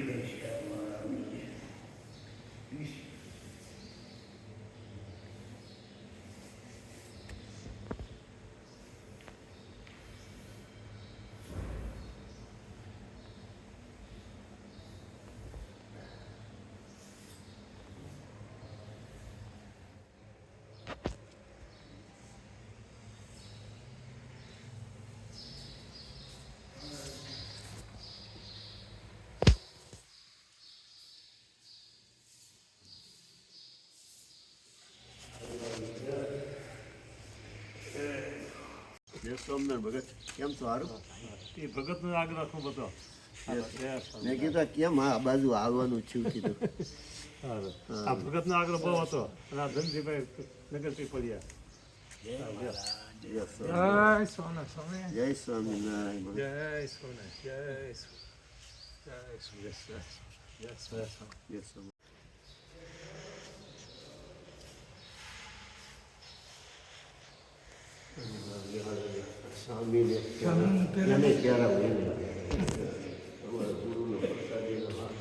Deus, cara. É જય સોમનાથ ભગત કેમ છો? હારું એ ભગતનો આગ્રહ ખૂબ હતો. મેં કીધું કેમ આ બાજુ આવવાનું છું? કીધું. આ ભગતનો આગ્રહ બહુ હતો. અને આ ધનજીભાઈ નગર પડ્યા જય સોના સ્વામી જય સ્વામિનારાયણ. જય સોના જય જય જય જય સોના જય સ્વામિનારાયણ. સ્વામીને ક્યારે- એને ક્યારે હોય એને. અમારા ગુરુનો પ્રસાદીનો હાથ.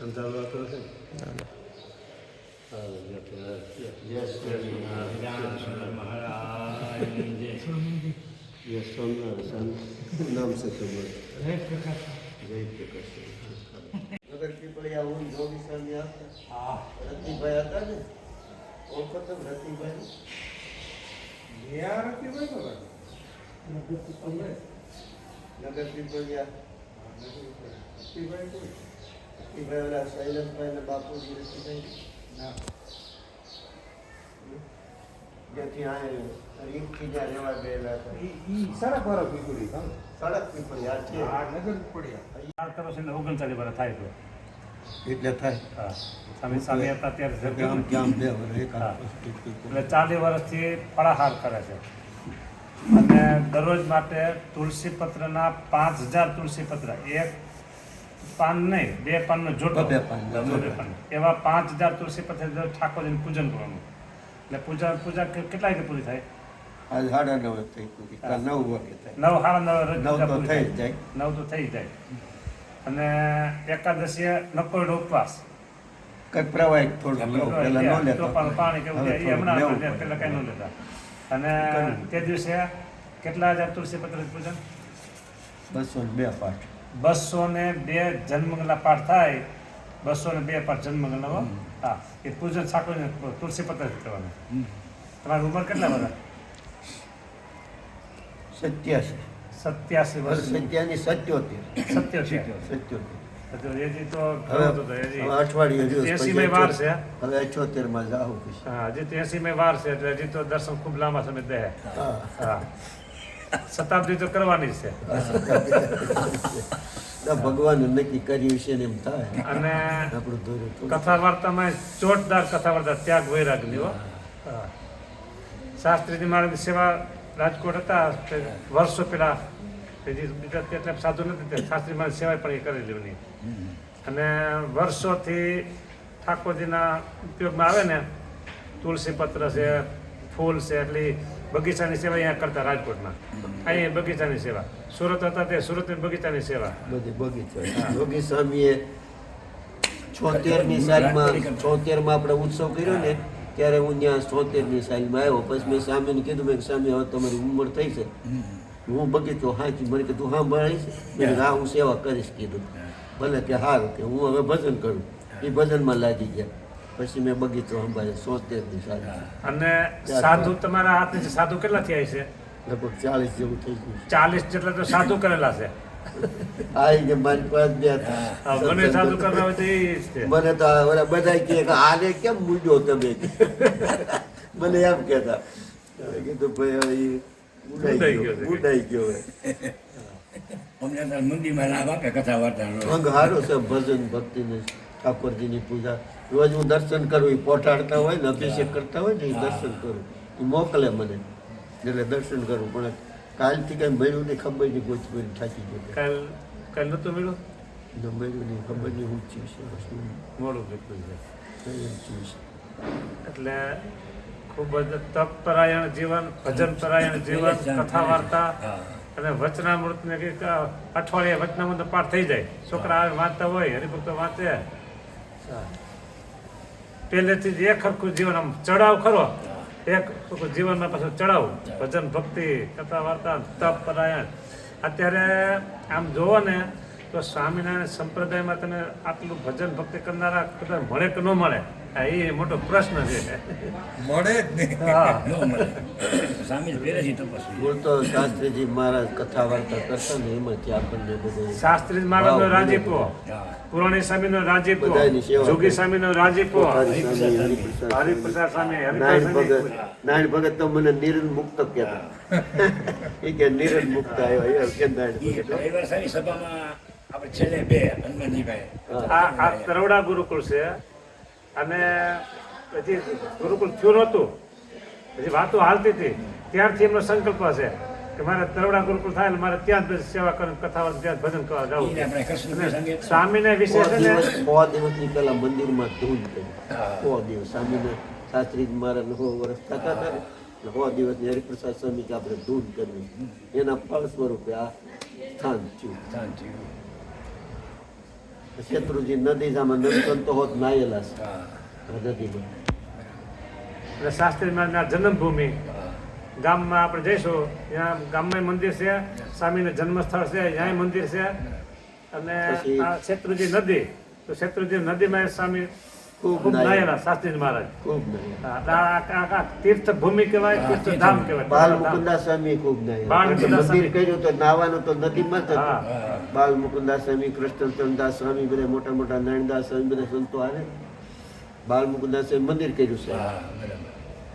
અંધારો હતો છે ને? હા, જય જય. જય સ્વામિનારાયણ જય સ્વામિનારાયણ શું નામ છે તમારું જય પ્રકાશ જય પ્રકાશ નગર પીપળિયા ઊન હતા રતિભાઈ હતા ને ઓળખો તમે રતિભાઈ. નગર પીપળિયા રતિભાઈ ઓલા શૈલેષભાઈ ને બાપુજી રતિભાઈ. જ્યાંથી આ રીતથી જ્યાં રહેવા ગયેલા હતા. સડક પીપળિયા છે. આ કરો છે ને ઓગણચાલીસ વર્ષ થાય તો. એટલે થાય. સ્વામી સ્વામી હતા ત્યારે બે એટલે ચાલીસ વર્ષથી ફળાહાર કરે છે. અને દરરોજ માટે તુલસી પત્રના પાંચ હજાર તુલસી પત્ર એક પાન નહીં બે પાનનો જોટો બે પાન, બે પાન. એવા પાંચ હજાર તુલસી પત્ર દરરોજ ઠાકોરજીનું પૂજન કરવાનું. એટલે પૂજા પૂજા કેટલા વાગે પૂરી થાય? આજ સાડા નવ થઈ નવ વાગે થાય. નવ સાડા નવ નવ તો થઈ જાય. નવ તો થઈ જાય. અને એકાદશીએ નકોરડો ઉપવાસ. કઈ પ્રવાહી થોડું પેલા ન લેતો. પાણી કેવું હમણાં પેલા કઈ ન લેતા. અને તે દિવસે કેટલા હજાર તુલસી પત્ર પૂજન? બસો ને બે પાઠ. બસો ને બે જન્મંગલા પાઠ થાય. બસો ને બે પાઠ જન્મગલા હો. એ પૂજન સાકરીને તુલસી પત્ર કરવાનું. તમારી ઉંમર કેટલા બધા? સત્યાસી. સત્યાસી વર્ષ સત્યાની સત્યોતેર. સત્યોતેર. સત્યોતેર. એજી તો અઠવાડિયે વાર છે. હવે અઠ્યોતેરમાં જાઉં હા હજી તો એંસીમાં વાર છે એટલે હજી તો દર્શન ખૂબ લાંબા સમય દે હા. શતાબ્દી તો કરવાની છે. ભગવાને નક્કી કર્યું છે એમ થાય. અને આપણું દોર્યું કથા વાર્તામાં ચોટદાર કથા વાર્તા ત્યાગ વૈરાગ હા. શાસ્ત્રીજી મહારાજની સેવા રાજકોટ હતા વર્ષો પહેલા તેથી બીજા કેટલા સાધુ નથી તે શાસ્ત્રી સેવા પણ એ કરેલી લેવાની અને વર્ષોથી ઠાકોરજીના ઉપયોગમાં આવે ને તુલસી પત્ર છે ફૂલ છે એટલી બગીચાની સેવા અહીંયા કરતા રાજકોટમાં. અહીંયા બગીચાની સેવા. સુરત હતા તે સુરતની બગીચાની સેવા. બધી બગીચા. યોગી સ્વામીએ છોતેરની સાલમાં છોતેરમાં આપણે ઉત્સવ કર્યો ને ત્યારે હું ત્યાં છોતેરની સાલમાં આવ્યો. પછી મેં સ્વામીને કીધું મેં સ્વામી હવે તમારી ઉંમર થઈ છે. હું બગીચો હાંચી મને કે તું સાંભળીશ મેં હા હું સેવા કરીશ કીધું. ભલે કે સારું કે હું હવે ભજન કરું. એ ભજનમાં લાગી ગયા. પછી મેં બગીચો સંભાળ્યો સોતેર દિવસ અને સાધુ તમારા હાથે છે? સાધુ કેટલા થયા છે લગભગ ચાલીસ જેવું થઈ ગયું ચાલીસ જેટલા તો સાધુ કરેલા છે. આવી કે મારી પાસે બે મને સાધુ કરવા જ મને તો બધા કે આને કેમ મૂડ્યો તમે? મને એમ કહેતા. કીધું ભાઈ ઉડાઈ ગયો ગયો ગયો અમને તો મંદિરમાં લાભ આપે કથા વાર્તા અંગ હારો છે ભજન ભક્તિને ઠાકોરજીની પૂજા. રોજ હું દર્શન કરું એ પોટાડતા હોય ને અભિષેક કરતા હોય ને એ દર્શન કરું. એ મોકલે મને. એટલે દર્શન કરું પણ કાલથી કઈ મળ્યું નહીં ખબર નહીં ગોચ કોઈ થાકી ગયો કાલ કાલ નતું મળ્યું? ન મળ્યું નહીં ખબર નહીં હું ચીજ છે શું મોડું. એટલે ખૂબ જ તપપરાયણ જીવન ભજન પરાયણ જીવન કથા વાર્તા અને વચનામૃત ને કંઈક અઠવાડિયે વચનામૃત પાઠ થઈ જાય. છોકરા આવે વાંચતા હોય હરિભક્તો વાંચે. પહેલેથી જ એક સરખું જીવન આમ ચડાવ ખરો. એક જીવનમાં પાછું ચડાવ. ભજન ભક્તિ કથા વાર્તા તપ પરાયણ. અત્યારે આમ જોવો ને તો સ્વામિનારાયણ સંપ્રદાયમાં તમે આટલું ભજન ભક્તિ કરનારા કદાચ મળે કે ન મળે એ મોટો પ્રશ્ન છે. મળે જ નહીં. હા. ન મળે. તપસ્વી તો શાસ્ત્રીજી મહારાજ કથા વાર્તા કરતા ને એમાંથી આપણને બધું શાસ્ત્રી મહારાજનો ભાવ રાજીપો. પુરાણી સ્વામી નો રાજીપો. જોગી સ્વામી નો રાજીપો હરિપ્રસાદ સ્વામી નારાયણ ભગત નારાયણ ભગત તો મને નિરન મુક્ત કહેતા. એ કે નિરન મુક્ત આવ્યો એ કે નારાયણ ભગત. સભામાં આપણે છેલ્લે બે હનુમાનજીભાઈ આ આ તરવડા ગુરુકુળ છે. અને પછી ગુરુકુલ થયું નહોતું. પછી વાતો હાલતી હતી. ત્યારથી એમનો સંકલ્પ છે કે મારે તરવડા ગુરુકુલ થાય એટલે મારે ત્યાં જ સેવા કરવાની કથા ત્યાં ભજન કરવા જવું સ્વામીને વિશે છે ને દિવસ સો દિવસની પહેલા મંદિરમાં ધૂન. સો દિવસ સ્વામીને શાસ્ત્રી મારા નવ વર્ષ થતા હતા. ને સો દિવસની હરિપ્રસાદ સ્વામી કે આપણે ધૂન કરવી એના ફળ સ્વરૂપે આ સ્થાન થયું. શાંતિ શત્રુજી નદી જામાં નદીકંતો હોત નાયેલા છે હા. નદીમાં એટલે શાસ્ત્રી મહારાજના જન્મભૂમિ. ગામમાં આપણે જઈશું ત્યાં ગામમાં મંદિર છે સ્વામીને જન્મસ્થળ છે ત્યાં મંદિર છે. અને આ શેત્રુજી નદી તો શેત્રુજી નદીમાં એ સ્વામી ખૂબ ખૂબ નાયેલા. નાયેલા મહારાજ. ખૂબ નાયેલા હા, આ- આ- આ તીર્થ ભૂમિ કહેવાય તીર્થ તીર્થ ધામ કહેવાય. બાલ મુકુંદા સ્વામી ખૂબ નાયેલા બાલ કારણ કે મુકુંદા મંદિર કર્યું તો નાવાનું તો નદીમાં જ બાલ મુકુંદા સ્વામી કૃષ્ણચંદાસ સ્વામી બધા મોટા મોટા નારાયણદાસ સ્વામી બધા સંતો આવે બાલ મુકુંદા સ્વામી મંદિર કર્યું છે.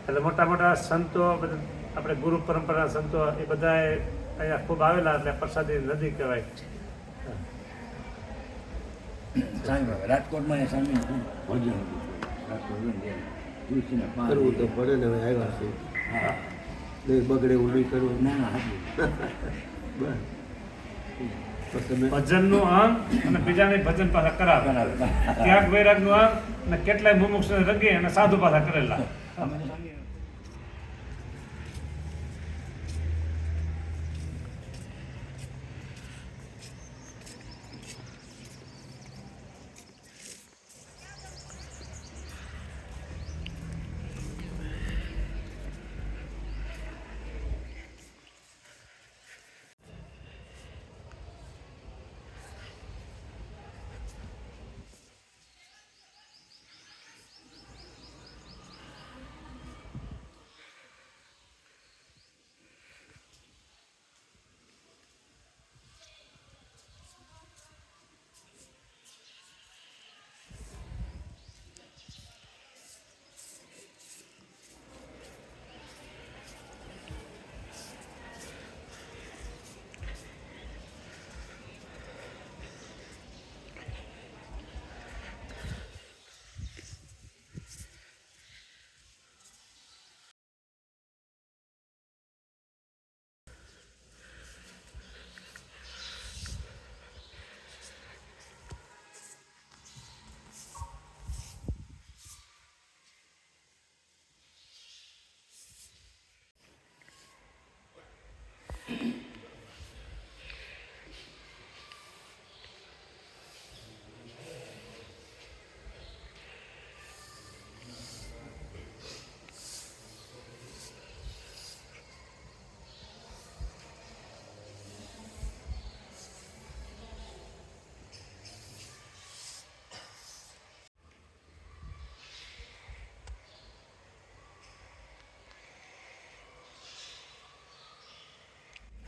એટલે મોટા મોટા સંતો બધા આપણે ગુરુ પરંપરા સંતો એ બધા અહીંયા ખૂબ આવેલા એટલે પ્રસાદી નદી કહેવાય. રાજકોટમાં એ સ્વામીનું ભજન હતું તુલસીના કરવું તો પડે ને હવે આવ્યા છે. હા. બગડે એવું નહીં કરવું. ના ના. બસ. તમે ભજનનું અંગ અને બીજાને ભજન પાછા કરાવે. ત્યાગ વૈરાગનું અંગ અને કેટલાય મુમુક્ષ રંગી અને સાધુ પાછા કરેલા.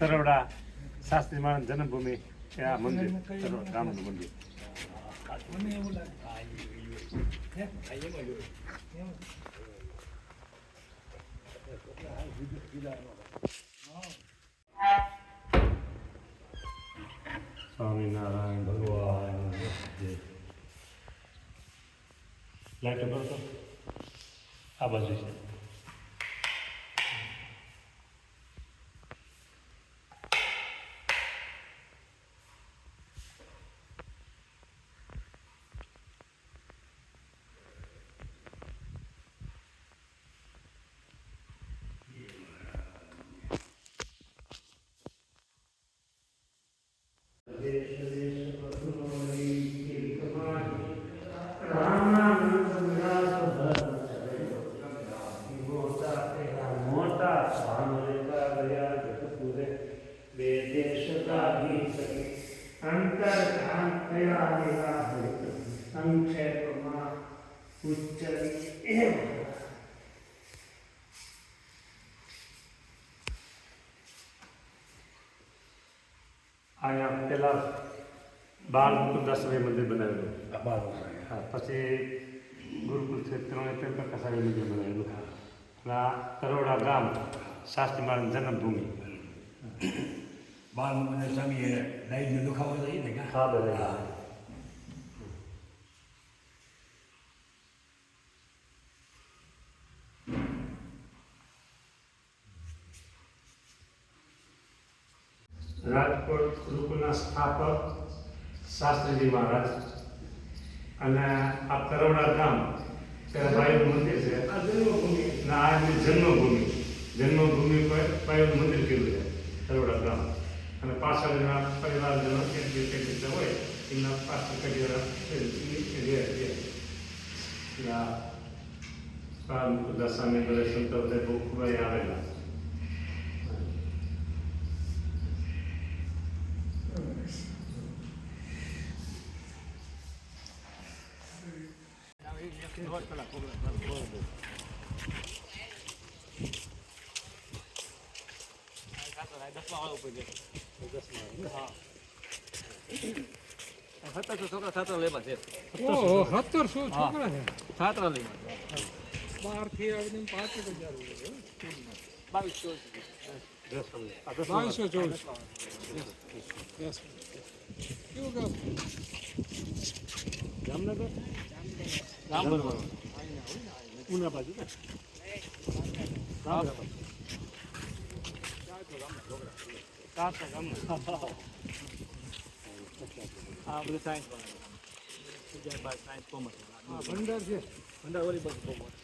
અમે તો સ્વામી તરોડા શાસ્ત્રી મહારાજ જન્મભૂમિ એ આ મંદિર, તરોડા રામનું મંદિર. સ્વામિનારાયણ ભગવાન લાઈટ આ બાજુ છે મોટા સ્વામિકા ગયા જગતપુરે બે દેશ કાઢી શકે અંતર ધામ કયા લેવા સંક્ષેપમાં ઉચ્ચરી એવ અહીંયા પેલા બાળ મંદિર બનાવેલું હા, પછી ગુરુકુલ ત્રણે ત્રણ પ્રકાશ મંદિર બનાવેલું અને આ કરોડા ગામ શાસ્ત્રી મહારાજ જન્મભૂમિ. બાર મને સ્વામી એ ડાયરીનો દુખાવો થઈ ને હા બધા. રાજકોટ ગુરુકુલના સ્થાપક શાસ્ત્રીજી મહારાજ અને આ તરવડા ગામ ત્યાં ભાઈનું મંદિર છે. આ જન્મભૂમિ. અને આ એમની જન્મભૂમિ. જન્મભૂમિ પર ભાઈનું મંદિર કીધું છે તરવડા ગામ અને પાછળ એના પરિવારજનો એક જે રીતે હોય એમના પાછળ કઈ રહ્યા સ્વામી ખુદા સામે બધા સંતો બધા બહુ ખૂબ આવેલા ઓહો સત્તરસો છોકરા છે છાત્રાલયમાં બારથી આવીને પાંચ હજાર બાવીસો બાવીસો. કેવું કામ જામનગર ગામ કાંસા ગામના આ બધું સાયન્સ સાયન્સ કોમર્સ હા ભંડાર છે ભંડાર વળી બધું કોમર્સ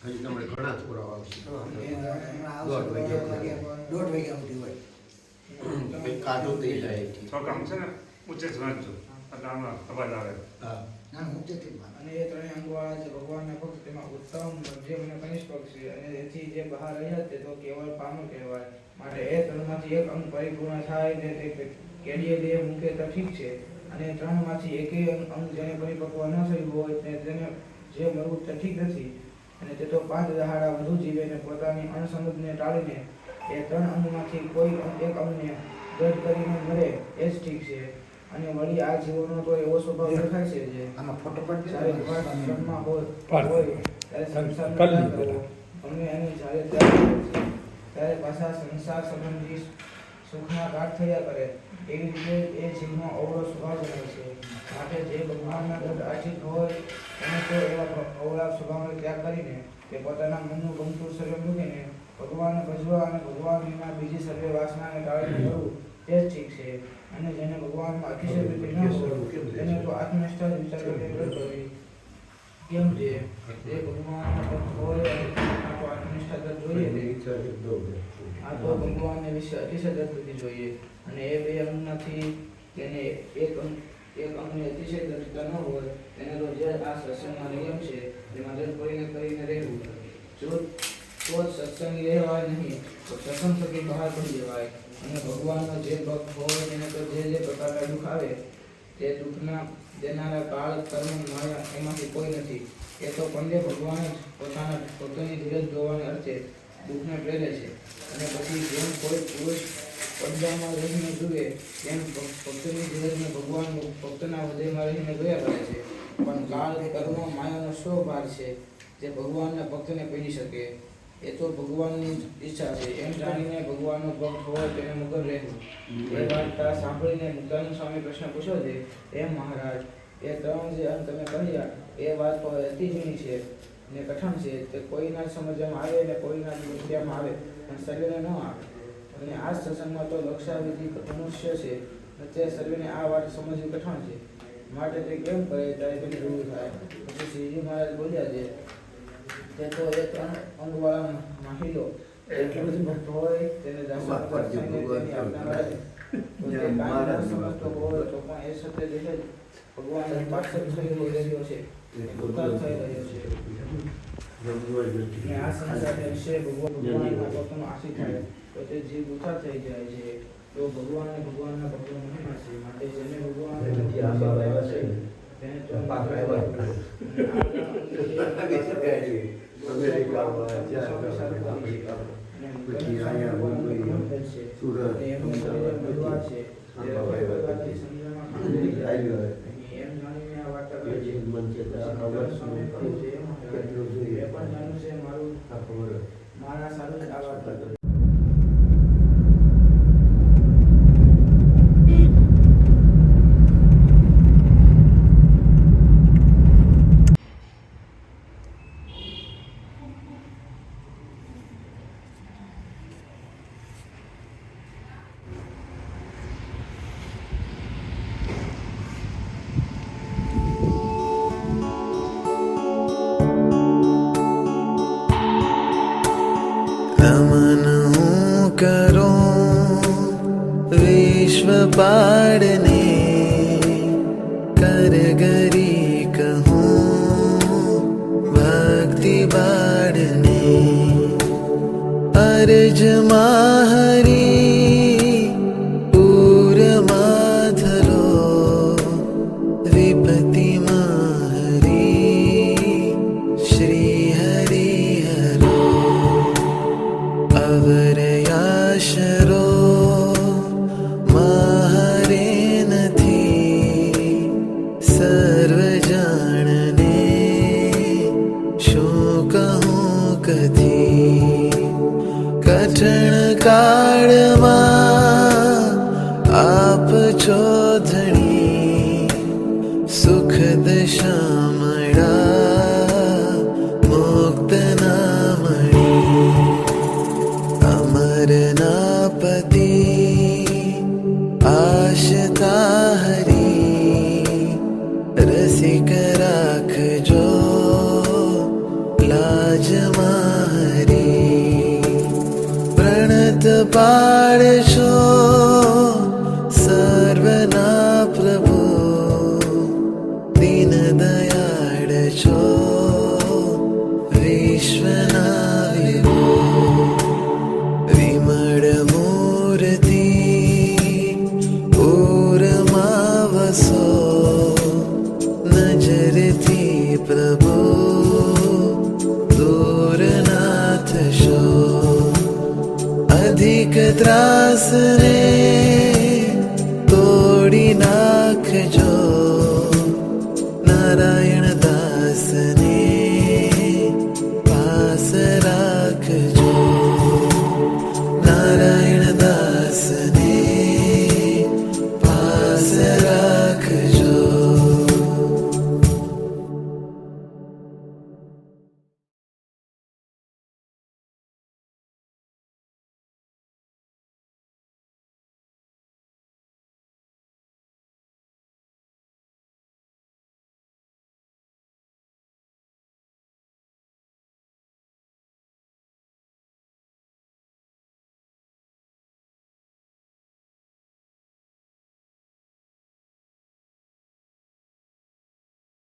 હજી તમારે ઘણા જ પુરાવા આવશે. દોઢ વાગ્યા દોઢ વાગ્યા સુધી હોય. કાઢું થઈ જાય. છોકરાઓ છે ને ઊંચે જ વાંચજો અવાજ આવે. હા. ના ઊંચેથી અને એ ત્રણેય અંગવાળા જે ભગવાનના ભક્ત તેમાં ઉત્તમ જે મને કનિષ્ઠ પક્ષ છે અને એથી જે બહાર રહ્યા તે તો કેવળ પામર કહેવાય. માટે એ ત્રણમાંથી એક અંગ પરિપૂર્ણ થાય ને તે કેડીએ દેહ મૂકે તો ઠીક છે. અને ત્રણમાંથી એકેય અંગ અંગ જેને પરિપક્વ ન થયું હોય તેને જે મળવું તો ઠીક નથી. અને તે તો પાંચ દહાડા વધુ જીવે ને પોતાની અણસમજને ટાળીને એ ત્રણ અંગમાંથી કોઈ એક અંગને દઢ કરીને મરે એ જ ઠીક છે. અને વળી આ જીવોનો તો એવો સ્વભાવ દેખાય છે જે આમાં ફોટો પણ જ્યારે. ભગવાન હોય હોય ત્યારે સંસાર અમને એની જ્યારે ત્યારે પાછા સંસાર સંબંધી સુખના ગાઢ થયા કરે. એવી રીતે એ જીવનો અવળો સ્વભાવ બને છે. માટે જે ભગવાનના દર્દ આશિક હોય, એને તો એવા અવળા સ્વભાવનો ત્યાગ કરીને તે પોતાના મનનું ગમતું શરીર મૂકીને ભગવાનને ભજવા અને ભગવાન વિના બીજી સર્વે વાસનાને ટાળીને કરવું તે જ ઠીક છે. અને જેને ભગવાનમાં અતિશય પ્રીતિ ન તેને તો આત્મનિષ્ઠા વિચાર કરીને કરવી કેમ છે તે ભગવાનનો હોય, અને આત્મનિષ્ઠા જોઈએ. આ તો ભગવાનને વિશે અતિશય દત્તથી જોઈએ. અને એ બે અંગમાંથી તેને એક અંગ, એક અંગને અતિશય દત્તતા ન હોય, તેને તો જે આ સત્સંગમાં નિયમ છે, તેમાં દત્ત કોઈને કરીને રહેવું જો, તો સત્સંગી રહેવાય નહીં, તો સત્સંગ થકી બહાર પડી જવાય. અને ભગવાનનો જે ભક્ત હોય, તેને તો જે જે પ્રકારના દુઃખ આવે, તે દુઃખના દેનારા કાળ, કર્મ, માયા એમાંથી કોઈ નથી. એ તો પંડે ભગવાન જ પોતાના પોતાની ધીરજ જોવાને અર્થે દુઃખને પ્રેરે છે. અને પછી જેમ કોઈ પુરુષ પડદામાં રહીને જુએ, તેમ ભક્તની ધીરજને ભગવાન ભક્તના હૃદયમાં રહીને જોયા કરે છે. પણ કાળ કર્મ માયાનો શો ભાર છે જે ભગવાનના ભક્તને પીડી શકે. એ તો ભગવાનની ઈચ્છા છે. એમ જાણીને ભગવાનનો ભક્ત હોય તેને મગર રહેવું. એ વાર્તા સાંભળીને મુક્તાનંદ સ્વામી પ્રશ્ન પૂછ્યો છે એમ મહારાજ, એ ત્રણ જે અંત તમે કહ્યા એ વાત પર અતિ છે. ને કઠણ છે તે કોઈના સમજવામાં આવે ને કોઈના વિદ્યામાં આવે પણ સર્વેને ન આવે. અને આ સત્સંગમાં તો લક્ષાવિધિ મનુષ્ય છે તે સર્વેને આ વાત સમજવી કઠણ છે. માટે તે કેમ કરે ત્યારે તેની જરૂર થાય. પછી શ્રીજી મહારાજ બોલ્યા છે તે તો એ ત્રણ અંગવાળા માહિલો એટલો બધો ભક્ત હોય? તેને આજ્ઞા કરે તો તે કાંઈ ન સમજતો હોય તો પણ એ સત્ય દેખે ભગવાન પાછળ થઈ રહ્યો છે. ઉતાર થઈ રહ્યો છે આ સંસારને વિશે ભગવાન ભગવાનના ભક્તોનો આશીષ તો તે જીવ ઉતાર થઈ જાય છે તો ભગવાન ભગવાનના ભક્તોનો મહિમા છે માટે જેને ભગવાન પ્રત્યે આશીર્વાદ આવ્યા છે તેને તો પછી સુરત, અમદાવાદ, આવ્યો એમ જાણીને આ વાર્તા કરે છે મન છે તે આખા વર્ષનું કેટલું જોઈએ પણ મારું વર્ષ મારા સારું વિશ્વ પાડને કરગરી કહું ભક્તિ બાળને અરજ કહું કથી કઠણ કાળમાં આપ છો ધણી સુખદ શામળા পারে